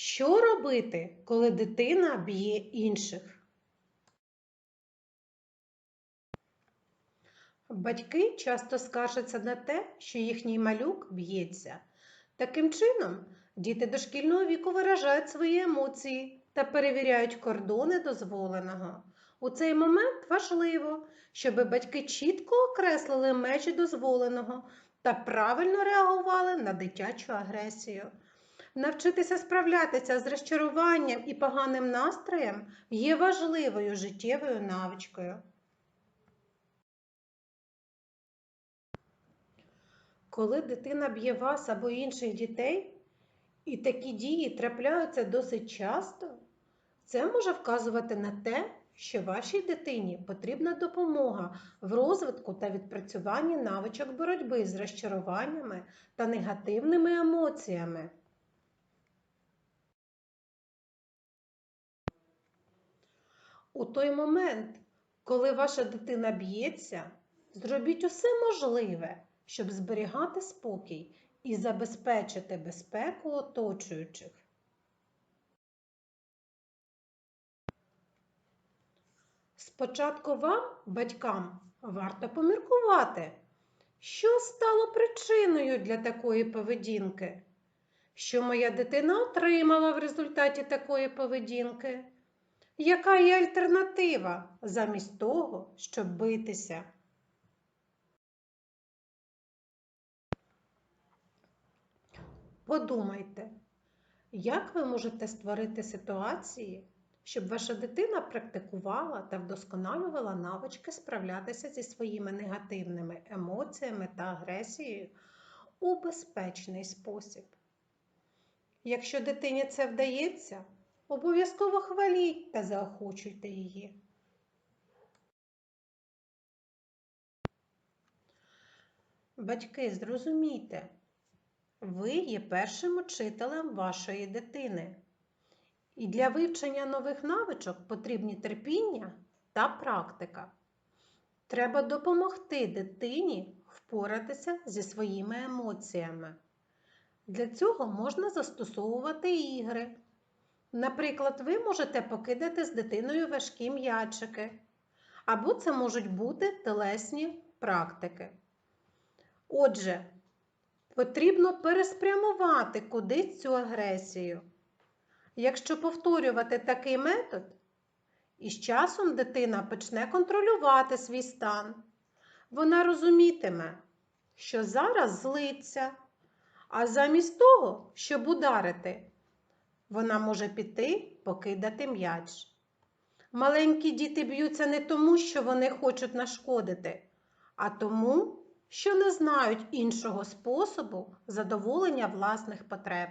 Що робити, коли дитина б'є інших? Батьки часто скаржаться на те, що їхній малюк б'ється. Таким чином, діти дошкільного віку виражають свої емоції та перевіряють кордони дозволеного. У цей момент важливо, щоб батьки чітко окреслили межі дозволеного та правильно реагували на дитячу агресію. Навчитися справлятися з розчаруванням і поганим настроєм є важливою життєвою навичкою. Коли дитина б'є вас або інших дітей, і такі дії трапляються досить часто, це може вказувати на те, що вашій дитині потрібна допомога в розвитку та відпрацюванні навичок боротьби з розчаруваннями та негативними емоціями. У той момент, коли ваша дитина б'ється, зробіть усе можливе, щоб зберігати спокій і забезпечити безпеку оточуючих. Спочатку вам, батькам, варто поміркувати, що стало причиною для такої поведінки, що моя дитина отримала в результаті такої поведінки. Яка є альтернатива замість того, щоб битися? Подумайте, як ви можете створити ситуації, щоб ваша дитина практикувала та вдосконалювала навички справлятися зі своїми негативними емоціями та агресією у безпечний спосіб. Якщо дитині це вдається, обов'язково хваліть та заохочуйте її. Батьки, зрозумійте, ви є першим учителем вашої дитини. І для вивчення нових навичок потрібні терпіння та практика. Треба допомогти дитині впоратися зі своїми емоціями. Для цього можна застосовувати ігри. Наприклад, ви можете покидати з дитиною важкі м'ячики, або це можуть бути телесні практики. Отже, потрібно переспрямувати кудись цю агресію. Якщо повторювати такий метод, із часом дитина почне контролювати свій стан. Вона розумітиме, що зараз злиться, а замість того, щоб ударити, вона може піти покидати м'яч. Маленькі діти б'ються не тому, що вони хочуть нашкодити, а тому, що не знають іншого способу задоволення власних потреб.